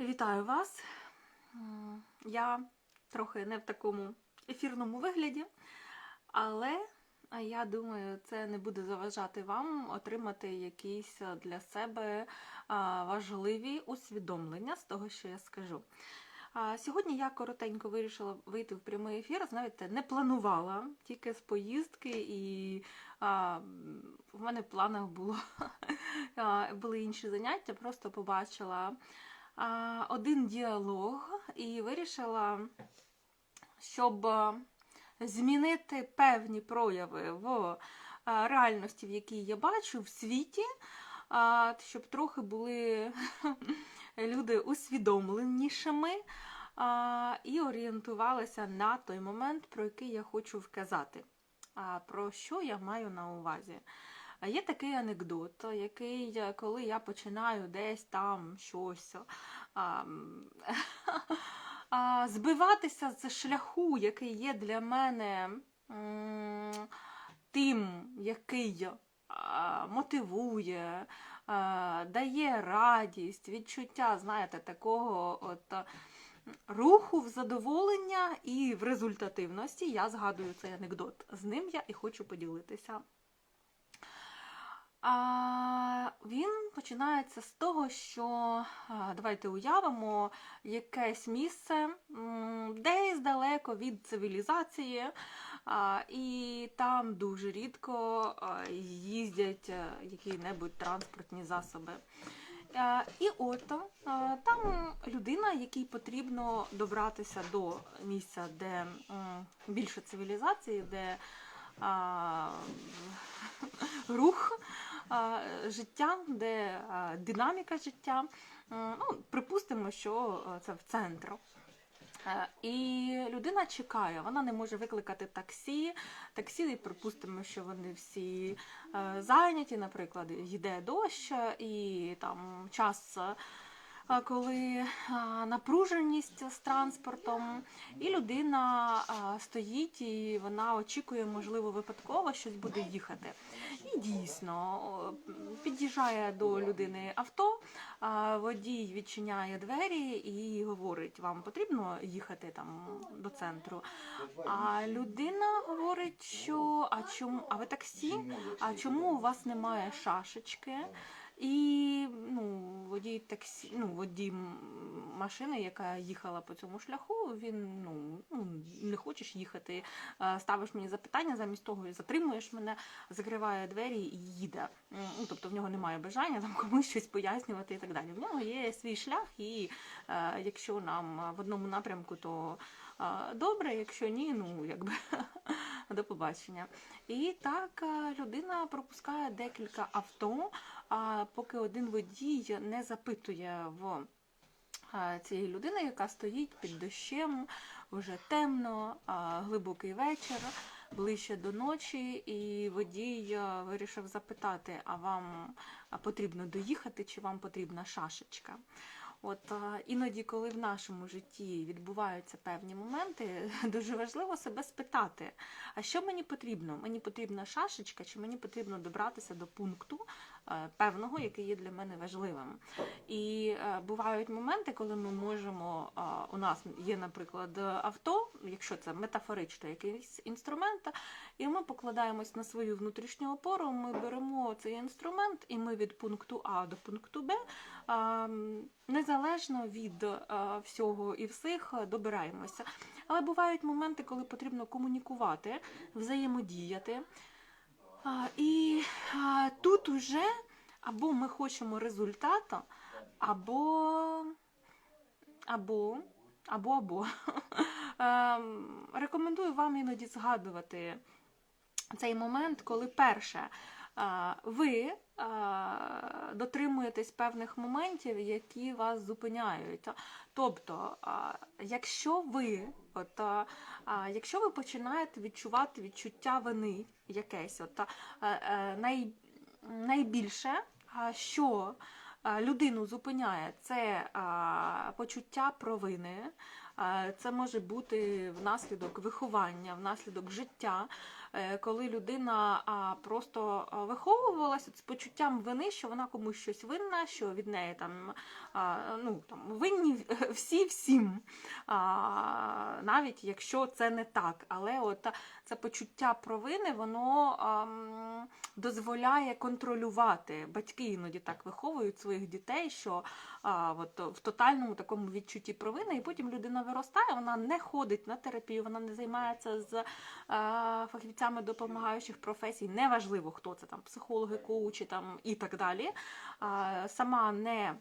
Вітаю вас. Я трохи не в такому ефірному вигляді, але я думаю, це не буде заважати вам отримати якісь для себе важливі усвідомлення з того, що я скажу. Сьогодні я коротенько вирішила вийти в прямий ефір. Знаєте, не планувала тільки з поїздки, і а, в мене в планах було були інші заняття, просто побачила один діалог і вирішила, щоб змінити певні прояви в реальності, в якій я бачу в світі, щоб трохи були люди усвідомленішими і орієнтувалися на той момент, про який я хочу вказати. Про що я маю на увазі? А Є такий анекдот, який, е, коли я починаю десь там щось а, а, збиватися з шляху, який є для мене тим, який а, мотивує, дає радість, відчуття, знаєте, такого от. Руху в задоволення і в результативності я згадую цей анекдот. З ним я і хочу поділитися. А, він починається з того, що давайте уявимо якесь місце десь далеко від цивілізації, і там дуже рідко їздять а, які-небудь транспортні засоби. Е, І от е, там людина, якій потрібно добратися до місця, де більше цивілізації, де рух життя, де динаміка життя. Ну, припустимо, що е, це в центр. Е, І людина чекає, вона не може викликати таксі. Таксі, припустимо, що вони всі е, зайняті, наприклад, йде дощ, і там час, е, коли напруженість з транспортом, і людина стоїть і вона очікує, можливо, випадково щось буде їхати. І дійсно під'їжджає до людини авто, водій відчиняє двері і говорить: вам потрібно їхати там до центру. А людина говорить, що а чому, а ви таксі? А чому у вас немає шашечки? І ну, водій таксі, ну, водій машини, яка їхала по цьому шляху, він ну, ну не хочеш їхати, ставиш мені запитання, замість того затримуєш мене, закриває двері і їде. Ну, тобто в нього немає бажання там комусь щось пояснювати і так далі. В нього є свій шлях, і е, якщо нам в одному напрямку, то добре, якщо ні, ну якби до побачення. І так е, людина пропускає декілька авто, поки один водій не запитує в е, цієї людини, яка стоїть під дощем, вже темно, глибокий вечір, ближче до ночі, і водій е, вирішив запитати, а вам потрібно доїхати, чи вам потрібна шашечка. От е, іноді, коли в нашому житті відбуваються певні моменти, дуже важливо себе спитати, а що мені потрібно? Мені потрібна шашечка, чи мені потрібно добратися до пункту певного, який є для мене важливим. І е, бувають моменти, коли ми можемо, е, у нас є, наприклад, авто, якщо це метафорично якийсь інструмент, і ми покладаємось на свою внутрішню опору, ми беремо цей інструмент, і ми від пункту А до пункту Б, е, незалежно від е, всього і всіх, е, добираємося. Але бувають моменти, коли потрібно комунікувати, взаємодіяти. І тут уже або ми хочемо результату, або або, або, або. Ем, Рекомендую вам іноді згадувати цей момент, коли перше. Ви а, дотримуєтесь певних моментів, які вас зупиняють. Тобто, якщо ви, от, якщо ви починаєте відчувати відчуття вини якесь, от, а, а, най, найбільше, що людину зупиняє, це почуття провини, Е, Це може бути внаслідок виховання, внаслідок життя, е, коли людина просто виховувалася з почуттям вини, що вона комусь щось винна, що від неї там, ну, там винні всі всім, навіть якщо це не так. Але от це почуття провини, воно дозволяє контролювати. Батьки іноді так виховують своїх дітей, що а, от, в тотальному такому відчутті провини, і потім людина виростає, вона не ходить на терапію, вона не займається з а, фахівцями допомагаючих професій. Неважливо, хто це там, психологи, коучі там і так далі. А, сама не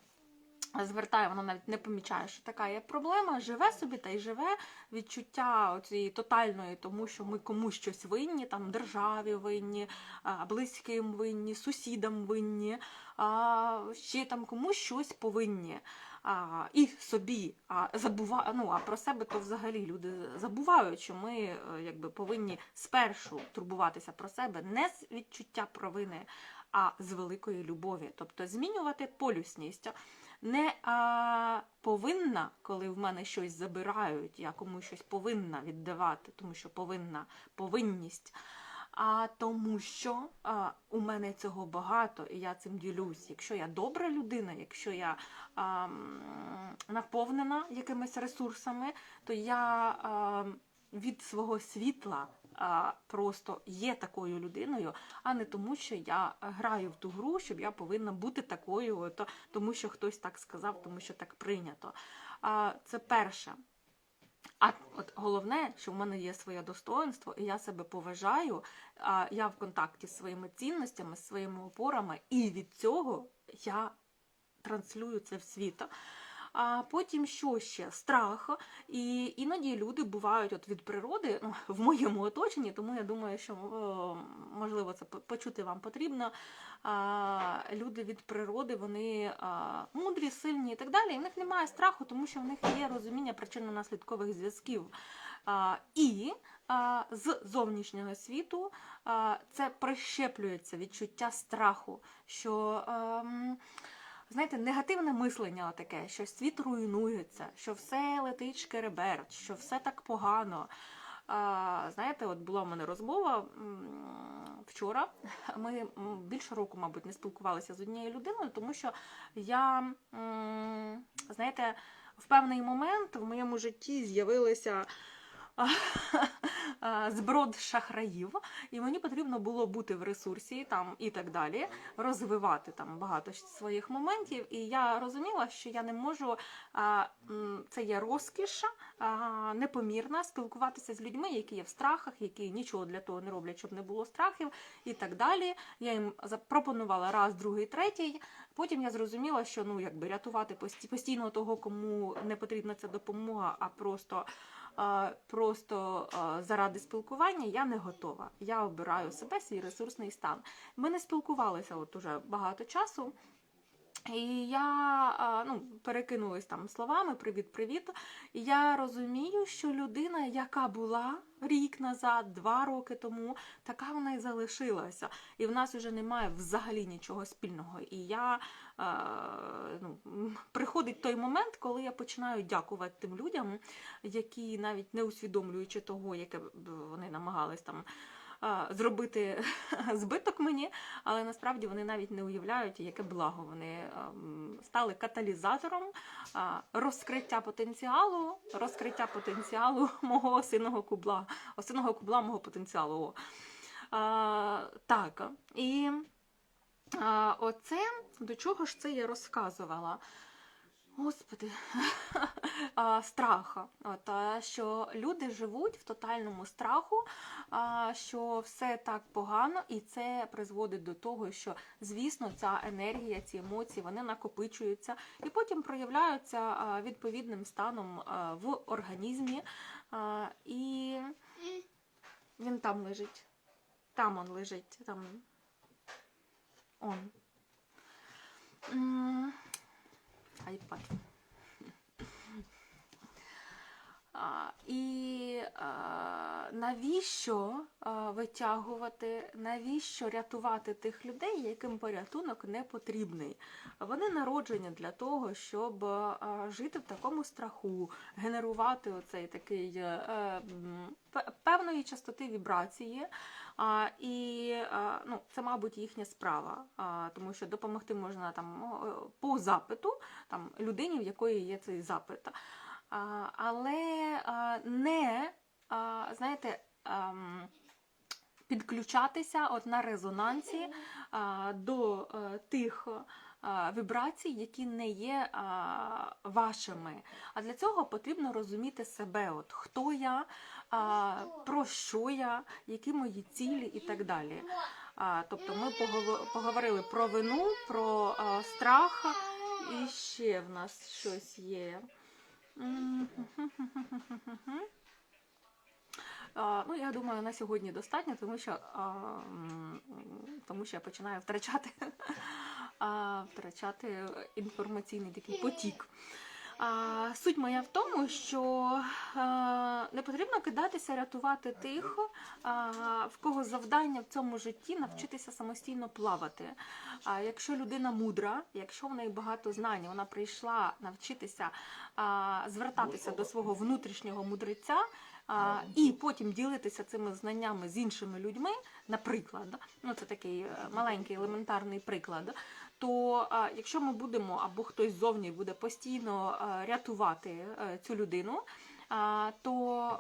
звертає, вона навіть не помічає, що така є проблема, живе собі та й живе відчуття цієї тотальної, тому що ми комусь щось винні, там державі винні, близьким винні, сусідам винні, ще там комусь щось повинні. А, і собі, а забува... ну, а про себе то взагалі люди забувають, що ми е, якби повинні спершу турбуватися про себе не з відчуття провини, а з великої любові, тобто змінювати полюсність не а, повинна, коли в мене щось забирають, я комусь щось повинна віддавати, тому що повинна повинність. А тому, що а, у мене цього багато, і я цим ділюсь. Якщо я добра людина, якщо я а, наповнена якимись ресурсами, то я а, від свого світла просто є такою людиною, а не тому, що я граю в ту гру, щоб я повинна бути такою, от, тому що хтось так сказав, тому що так прийнято. Це перше. А от головне, що в мене є своє достоинство, і я себе поважаю, я в контакті з своїми цінностями, з своїми опорами, і від цього я транслюю це в світ. А потім що ще? Страх. І іноді люди бувають от від природи, ну, в моєму оточенні, тому я думаю, що можливо це почути вам потрібно. А, люди від природи, вони а, мудрі, сильні і так далі. І в них немає страху, тому що в них є розуміння причинно-наслідкових зв'язків. А, і а, з зовнішнього світу а, це прищеплюється відчуття страху, що. ем, Знаєте, негативне мислення таке, що світ руйнується, що все летить шкереберть, що все так погано. А, знаєте, от була в мене розмова вчора. Ми більше року, мабуть, не спілкувалися з однією людиною, тому що я, знаєте, в певний момент в моєму житті з'явилися зброд шахраїв, і мені потрібно було бути в ресурсі там і так далі, розвивати там багато своїх моментів. І я розуміла, що я не можу, це є розкіш непомірна спілкуватися з людьми, які є в страхах, які нічого для того не роблять, щоб не було страхів, і так далі. Я їм запропонувала раз, другий, третій. Потім я зрозуміла, що ну якби рятувати постійно того, кому не потрібна ця допомога, а просто. Просто заради спілкування я не готова. Я обираю себе, свій ресурсний стан. Ми не спілкувалися от уже багато часу. І я ну, перекинулась там словами привіт-привіт. Я розумію, що людина, яка була рік назад, два роки тому, така вона і залишилася. І в нас вже немає взагалі нічого спільного. І я ну, приходить той момент, коли я починаю дякувати тим людям, які навіть не усвідомлюючи того, яке б вони намагались там. Зробити збиток мені, але насправді вони навіть не уявляють, яке благо вони стали каталізатором розкриття потенціалу, розкриття потенціалу мого осиного кубла, осиного кубла мого потенціалу. Так, і оце до чого ж це я розказувала? Господи, страха. От, що люди живуть в тотальному страху, що все так погано, і це призводить до того, що, звісно, ця енергія, ці емоції вони накопичуються і потім проявляються відповідним станом в організмі. І він там лежить. Там он лежить. Там. Он. Айпад. А, і навіщо витягувати, навіщо рятувати тих людей, яким порятунок не потрібний. Вони народжені для того, щоб жити в такому страху, генерувати оцей такий е, певної частоти вібрації. А, і ну, це, мабуть, їхня справа, а, тому що допомогти можна там по запиту там, людині, в якої є цей запит. Але не, знаєте, підключатися от на резонансі до е, тих вібрацій, які не є вашими. А для цього потрібно розуміти себе, от хто я, про що я, які мої цілі і так далі. Тобто ми поговорили про вину, про а, страх, і ще в нас щось є. Ну, я думаю, на сьогодні достатньо, тому що, тому що я починаю втрачати, втрачати інформаційний такий потік. Суть моя в тому, що а, не потрібно кидатися рятувати тих, в кого завдання в цьому житті навчитися самостійно плавати. А якщо людина мудра, якщо в неї багато знань, вона прийшла навчитися звертатися до свого внутрішнього мудреця. А, і потім ділитися цими знаннями з іншими людьми, наприклад, ну це такий е, маленький елементарний приклад. То якщо ми будемо або хтось ззовні буде постійно рятувати е, цю людину, то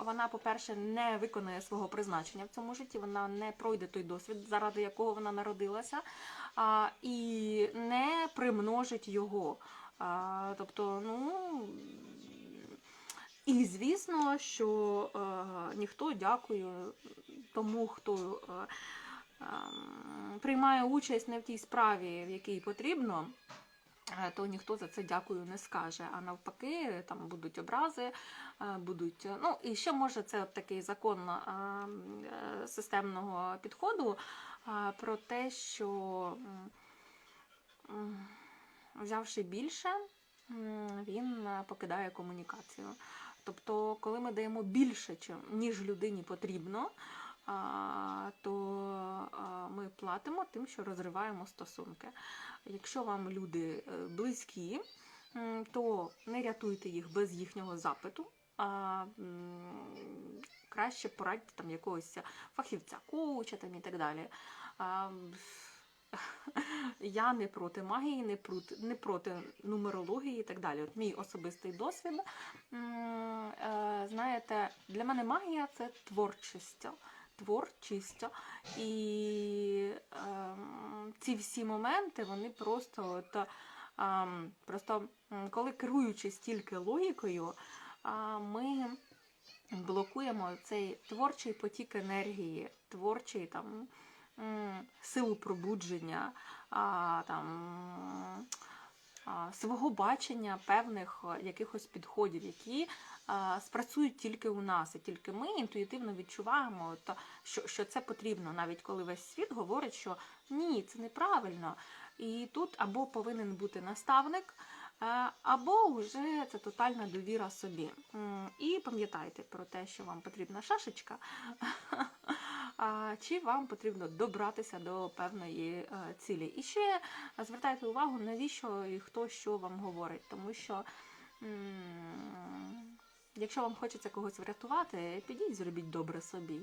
вона, по-перше, не виконає свого призначення в цьому житті, вона не пройде той досвід, заради якого вона народилася, і не примножить його. Тобто, ну. І звісно, що е, ніхто дякую тому, хто е, приймає участь не в тій справі, в якій потрібно, е, то ніхто за це дякую не скаже. А навпаки, там будуть образи, е, будуть. Ну і ще може це такий закон е, е, системного підходу е, про те, що взявши більше, він е, покидає комунікацію. Тобто, коли ми даємо більше, ніж людині потрібно, то ми платимо тим, що розриваємо стосунки. Якщо вам люди е, близькі, то не рятуйте їх без їхнього запиту. А, краще порадьте там якогось фахівця, коуча там і так далі. А, я не проти магії, не проти, не проти нумерології і так далі. От мій особистий досвід. Е, Знаєте, для мене магія це творчість. Творчість. І ем, ці всі моменти, вони просто от, ем, просто коли керуючись тільки логікою, а, ми блокуємо цей творчий потік енергії, творчий там силу пробудження, а, там, свого бачення певних якихось підходів, які спрацюють тільки у нас, і тільки ми інтуїтивно відчуваємо, що, що це потрібно, навіть коли весь світ говорить, що ні, це неправильно. І тут або повинен бути наставник. е, Або вже це тотальна довіра собі. І пам'ятайте про те, що вам потрібна шашечка, чи вам потрібно добратися до певної е, цілі. І ще звертайте увагу, навіщо і хто що вам говорить, тому що. Якщо вам хочеться когось врятувати, підіть, зробіть добре собі.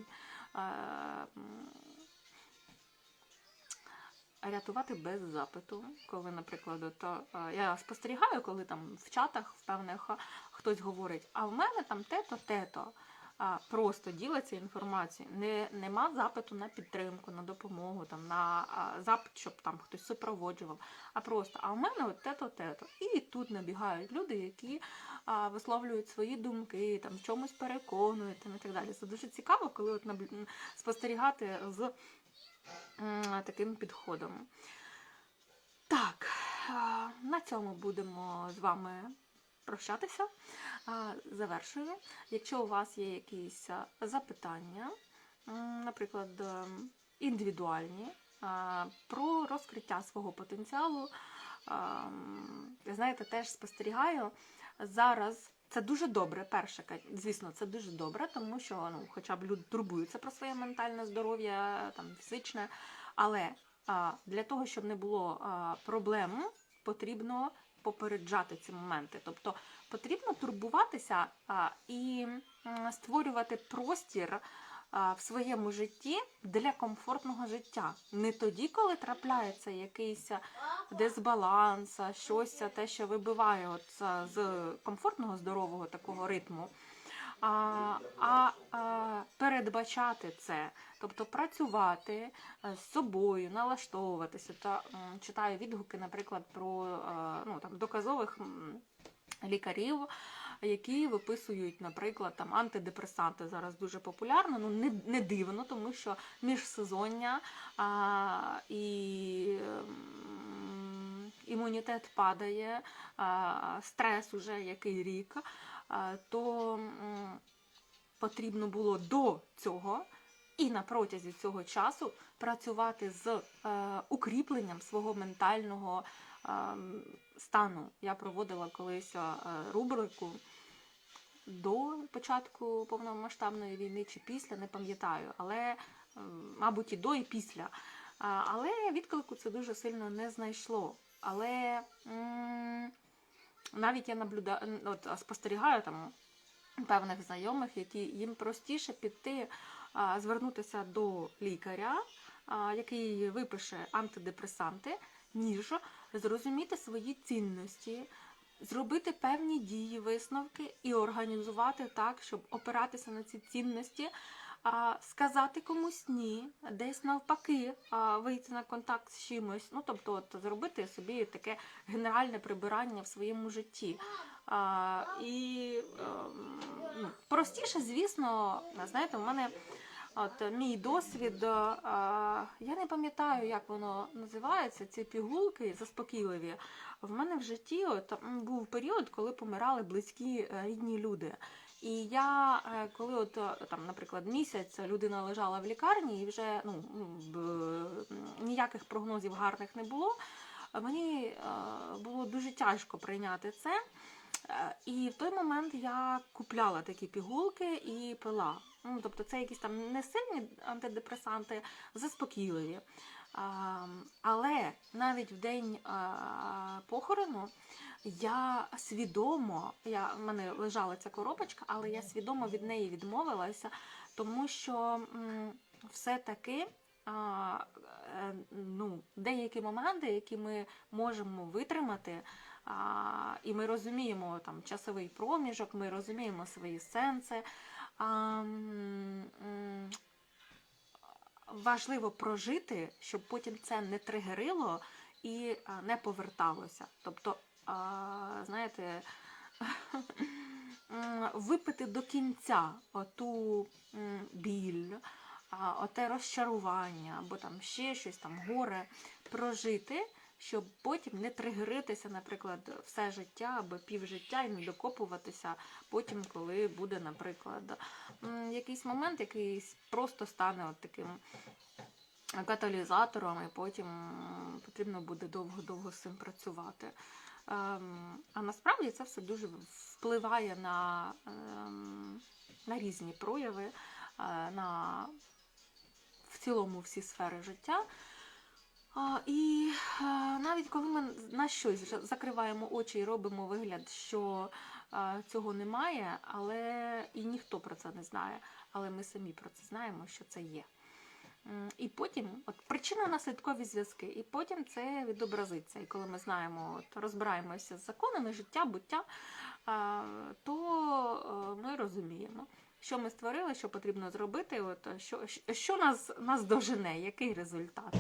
Е, Рятувати без запиту, коли, наприклад, от, е, я спостерігаю, коли там в чатах в певних е, хтось говорить, а в мене там те-то, те-то. Просто ділиться інформацією. Не, нема запиту на підтримку, на допомогу, там, на запит, щоб там хтось супроводжував. А просто, а в мене от те-то, те-то. І тут набігають люди, які а, висловлюють свої думки, там, в чомусь переконують там, і так далі. Це дуже цікаво, коли от м, спостерігати з таким підходом. Так, на цьому будемо з вами прощатися. Завершую. Якщо у вас є якісь запитання, наприклад, індивідуальні, про розкриття свого потенціалу, знаєте, теж спостерігаю зараз. Це дуже добре. Перше, звісно, це дуже добре, тому що ну, хоча б люди турбуються про своє ментальне здоров'я, там фізичне. Але а, для того, щоб не було а, проблем, потрібно попереджати ці моменти. Тобто потрібно турбуватися і створювати простір в своєму житті для комфортного життя. Не тоді, коли трапляється якийсь дисбаланс, щось те, що вибиває от з комфортного здорового такого ритму. А, а, передбачати це, тобто працювати е, з собою, налаштовуватися. Та читаю відгуки, наприклад, про е, ну, там, доказових лікарів, які виписують, наприклад, там антидепресанти зараз дуже популярно. Ну не, не дивно, тому що міжсезоння а, і імунітет падає, стрес уже який рік, то потрібно було до цього. І на протязі цього часу працювати з е, укріпленням свого ментального е, стану. Я проводила колись е, рубрику до початку повномасштабної війни чи після, не пам'ятаю, але, мабуть, і до, і після. Але відклику це дуже сильно не знайшло. Але навіть я наблюдаю, от, спостерігаю там певних знайомих, які їм простіше піти, звернутися до лікаря, який випише антидепресанти, ніж зрозуміти свої цінності, зробити певні дії, висновки і організувати так, щоб опиратися на ці цінності. Сказати комусь ні, десь навпаки, вийти на контакт з чимось. Ну, тобто, от, зробити собі таке генеральне прибирання в своєму житті. І ем, простіше, звісно, знаєте, у мене от, мій досвід, е, я не пам'ятаю, як воно називається, ці пігулки заспокійливі. В мене в житті от, був період, коли помирали близькі е, рідні люди. І я, е, коли, от, е, там, наприклад, місяць людина лежала в лікарні і вже ну, ніяких прогнозів гарних не було, мені е, було дуже тяжко прийняти це. Е, І в той момент я купляла такі пігулки і пила. Ну, тобто це якісь там не сильні антидепресанти, заспокійливі. А, Але навіть в день а, похорону я свідомо, я, в мене лежала ця коробочка, але я свідомо від неї відмовилася, тому що все-таки е, ну, деякі моменти, які ми можемо витримати, а, і ми розуміємо там часовий проміжок, ми розуміємо свої сенси. Важливо прожити, щоб потім це не тригерило і не поверталося. Тобто, знаєте, випити до кінця оту біль, оте розчарування, або там ще щось, там горе прожити, щоб потім не тригеритися, наприклад, все життя або півжиття і не докопуватися потім, коли буде, наприклад, якийсь момент, який просто стане от таким каталізатором, і потім потрібно буде довго-довго з цим працювати. Ем, А насправді це все дуже впливає на, ем, на різні прояви, е, на в цілому всі сфери життя. І е, навіть коли ми на щось закриваємо очі і робимо вигляд, що е, цього немає, але і ніхто про це не знає, але ми самі про це знаємо, що це є. І потім, от причинно-наслідкові зв'язки, і потім це відобразиться. І коли ми знаємо, от, розбираємося з законами життя, буття, то е, ми розуміємо, що ми створили, що потрібно зробити, от, що, що нас, нас дожене, який результат.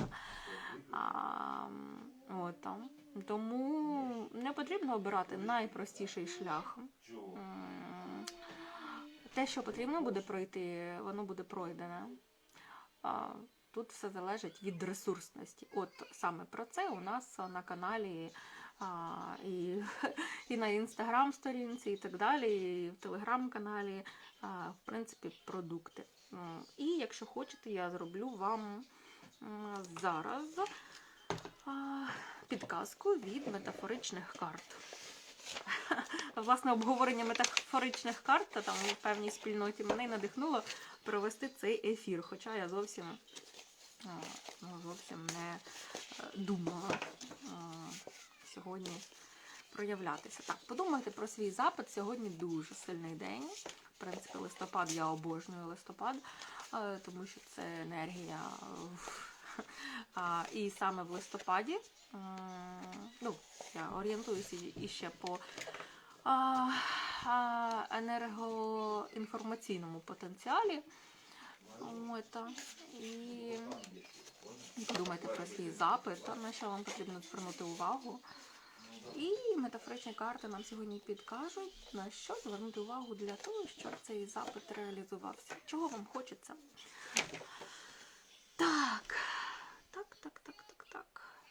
От. Тому не потрібно обирати найпростіший шлях. Те, що потрібно буде пройти, воно буде пройдене. Тут все залежить від ресурсності. От саме про це у нас на каналі і, і на інстаграм-сторінці, і так далі, і в телеграм-каналі, в принципі, продукти. І якщо хочете, я зроблю вам зараз підказку від метафоричних карт. власне обговорення метафоричних карт та там у певній спільноті мене й надихнуло провести цей ефір. Хоча я зовсім, е, ну, зовсім не е, думала е, сьогодні проявлятися. Так, подумайте про свій запит. Сьогодні дуже сильний день. В принципі, листопад я обожнюю листопад, е, тому що це енергія. І саме в листопаді, ну, я орієнтуюся іще по енергоінформаційному потенціалі. От, і подумайте про свій запит, на що вам потрібно звернути увагу. І метафоричні карти нам сьогодні підкажуть, на що звернути увагу для того, щоб цей запит реалізувався. Чого вам хочеться?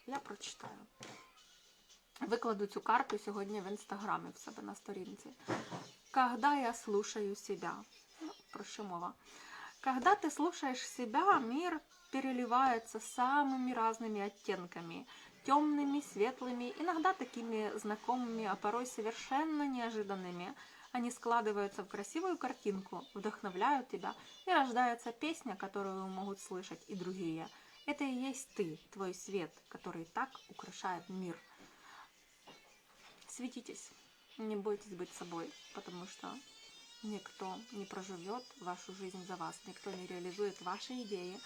Я прочитаю. Викладу цю карту сьогодні в інстаграмі в себе на сторінці. Когда я слушаю себя. Ну, про що мова? Когда ты слушаешь себя, мир переливается самыми разными оттенками. Темными, светлыми, иногда такими знакомыми, а порой совершенно неожиданными. Они складываются в красивую картинку, вдохновляют тебя, и рождается песня, которую могут слышать и другие. это и есть ты, твой свет, который так украшает мир. Светитесь, не бойтесь быть собой, потому что никто не проживет вашу жизнь за вас, никто не реализует ваши идеи,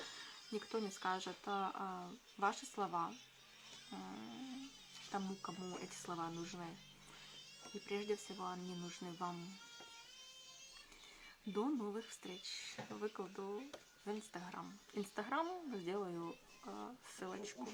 никто не скажет а, а, ваши слова м, тому, кому эти слова нужны. И прежде всего они нужны вам. До новых встреч. Выкладу в Инстаграм. Инстаграм сделаю э, ссылочку.